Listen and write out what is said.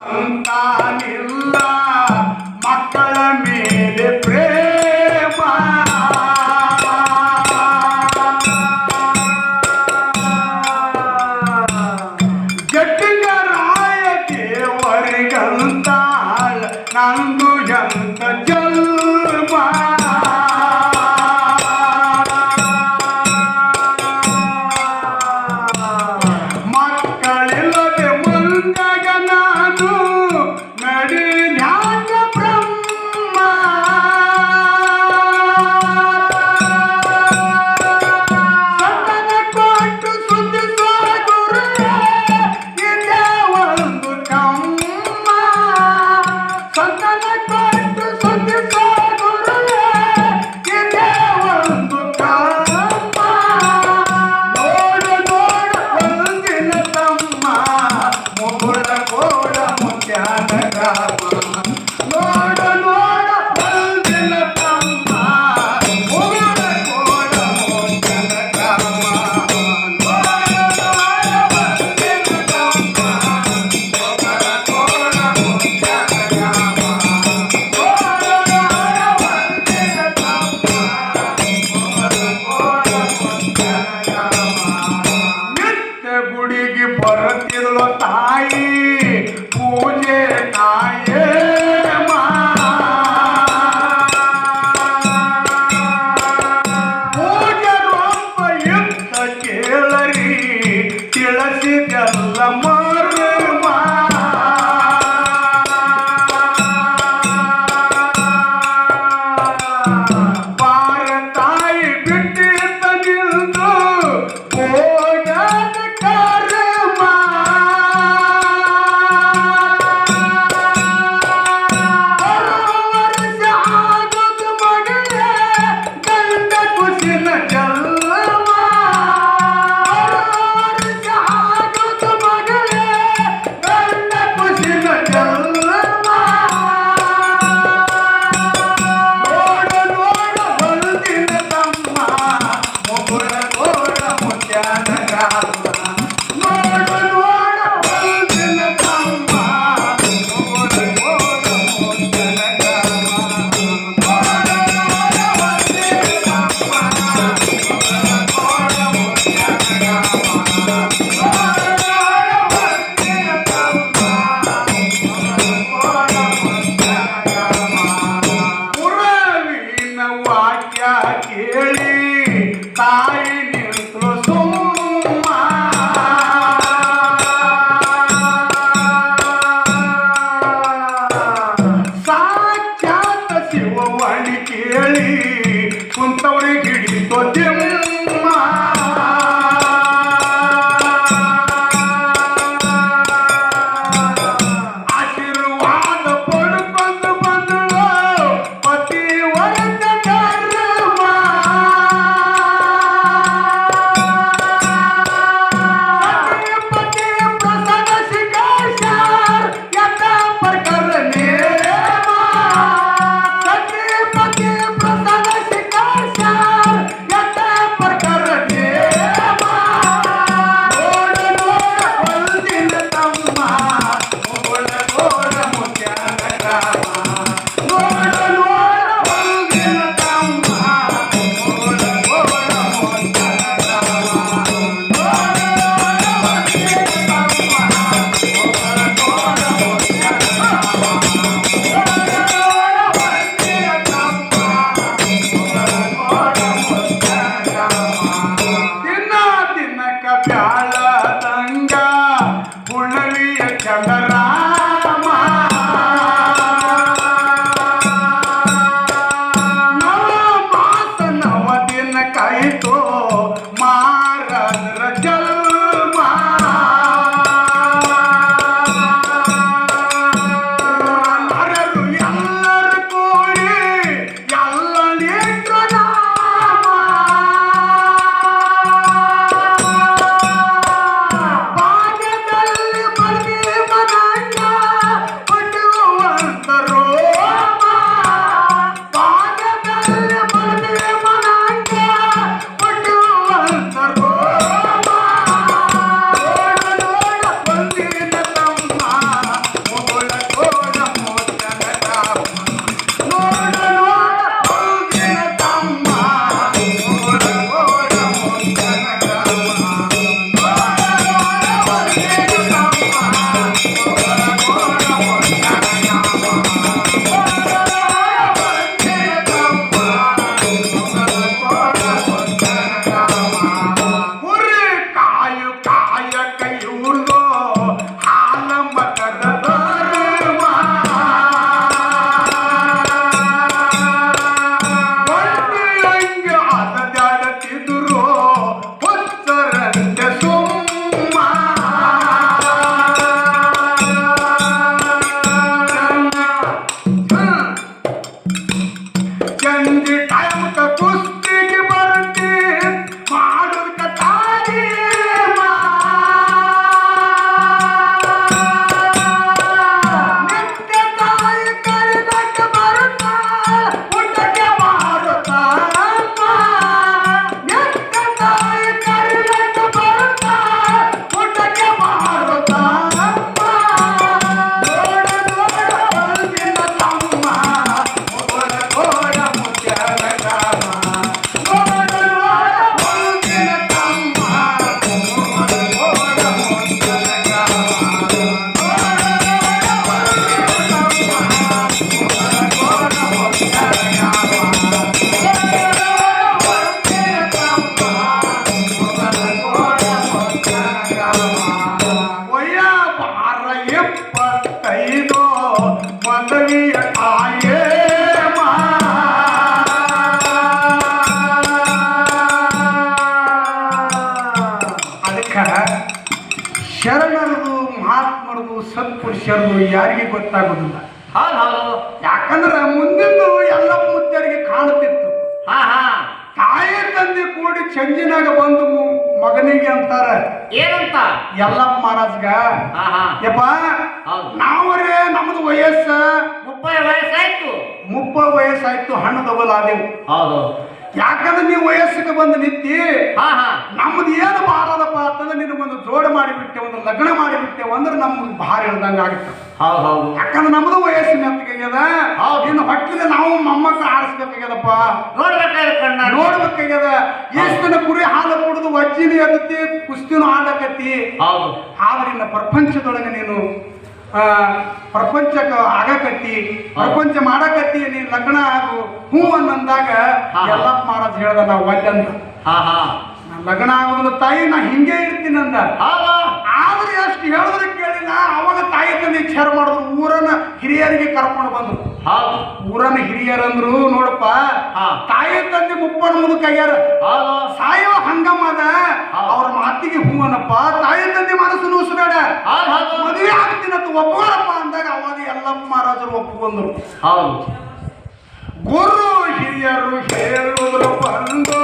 ಅಂತಾನಿಲ್ಲ ಮಕ್ಕಳ ಮೇಲೆ ಪ್ರೇಮ. ಜಟ್ಟಿಗರಾಯ ದೇವರಿಗಂತಾಳ ನಂದು ಜಂತ ಜನ್ಮ. ಬರುತ್ತಿರಲು ತಾಯಿ. caer todo. ಒಯ್ಯ ಬಾರ ಎಪ್ಪತ್ತೈದು ಮದವಿಯ ಮಾ. ಅದಕ್ಕೆ ಶರಣರದು ಮಹಾತ್ಮರದು ಸತ್ಪುರುಷರದು ಯಾರಿಗೂ ಗೊತ್ತಾಗೋದಿಲ್ಲ. ಯಾಕಂದ್ರೆ ಮುಂದಿಂದು ಎಲ್ಲ ಮುದ್ದರಿಗೆ ಕಾಣುತ್ತಿತ್ತು. ಹಾ ಹಾ. ತಾಯಿ ತಂದೆ ಕೂಡಿ ಚಂಜಿನಾಗ ಬಂದು ಮಗನಿಗೆ ಅಂತಾರ. ಏನಂತ? ಎಲ್ಲಪ್ಪ ಮಹಾರಾಜ್ಗ. ಯಪ್ಪಾ ನಾವರೇ ನಮ್ದು ವಯಸ್ಸ. ಮುಪ್ಪೈ ವಯಸ್ಸಾಯ್ತು. ಮುಪ್ಪ ವಯಸ್ಸಾಯ್ತು ಹಣ್ಣು ತಗೊಲಾದೆವು. ಹೌದು. ಯಾಕಂದ್ರೆ ನೀವು ವಯಸ್ಸಿಗೆ ಬಂದು ನಿಂತಿ ನಮ್ದು ಏನು ಬಾರದಪ್ಪ ಅಂತಂದ್ರೆ ನಿನಗೊಂದು ಜೋಡು ಮಾಡಿಬಿಟ್ಟೆ ಒಂದು ಲಗ್ನ ಮಾಡಿಬಿಟ್ಟೆವು ಅಂದ್ರೆ ನಮ್ಗೆ ಭಾರ ಇಳ್ದಂಗೆ ಆಗುತ್ತೆ. ಹೌದು ಹೌದು. ಯಾಕಂದ್ರೆ ನಮ್ದು ವಯಸ್ಸಿನ. ಇನ್ನು ಹೊಟ್ಟಿಗೆ ನಾವು ಮೊಮ್ಮಕ್ಕ ಆಡಿಸ್ಬೇಕಾಗ್ಯದಪ್ಪ ನೋಡಿ ನೋಡ್ಬೇಕಾಗ್ಯದ? ಎಷ್ಟು ದಿನ ಕುರಿ ಹಾಲು ಕುಡಿದು ವಜ್ಜಿನ ಎದತಿ ಕುಸ್ತಿನೂ ಆಡಕತ್ತಿ ಹೌದು. ಆದ್ರೆ ಇನ್ನು ಪ್ರಪಂಚದೊಳಗೆ ನೀನು ಆ, ಪ್ರಪಂಚಕ್ಕೆ ಆಗಕತ್ತಿ ಪ್ರಪಂಚ ಮಾಡಕತ್ತಿ ನೀ ಲಗ್ನ ಆಗು ಹ್ಞೂ ಅನ್ನಂದಾಗ ಹಾ. ಎಲ್ಲಪ್ಪ ಮಹಾರಾಜ್ ಹೇಳ್ದ ನಾವು ಹಾ ಹಾ. ನಾನ್ ಲಗ್ನ ಆಗೋದ್ರ ತಾಯಿ ನಾ ಹಿಂಗೆ ಇರ್ತೀನಿ ಅಂದ. ಹೌದು ಆದ್ರೆ ಅಷ್ಟು ಹೇಳಿದ್ರೆ ಕೇಳಿಲ್ಲ ಅವಾಗ ತಂದೆ ವಿಚಾರ ಮಾಡಿದ್ರು ಊರನ್ನ ಹಿರಿಯರಿಗೆ ಕರ್ಕೊಂಡು ಬಂದ್ರು. ಹೌದು ಊರನ್ನ ಹಿರಿಯರಂದ್ರು ನೋಡಪ್ಪ. ತಾಯಿ ತಂದೆ ಮುಪ್ಪನ ಮುದುಕಯ್ಯಾರ ಹೌದು ಸಾಯೋ ಹಂಗಮ್ಮ ಅದ. ಹಾ. ಅವ್ರ ಮಾತಿಗೆ ಹೂವನಪ್ಪ. ತಾಯಿ ತಂದೆ ಮನಸ್ಸು ನೂಸಬೇಡ ಮದುವೆ ಆಗ್ತೀನಂತ ಒಪ್ಕೋರಪ್ಪ ಅಂದಾಗ ಅವಾಗ ಎಲ್ಲಮ್ಮ ಮಹಾರಾಜರು ಒಪ್ಪಿಕೊಂಡ್ರು ಹೌದು. ಗುರು ಹಿರಿಯರು ಹೇಳುದ್ರು ಬಂದು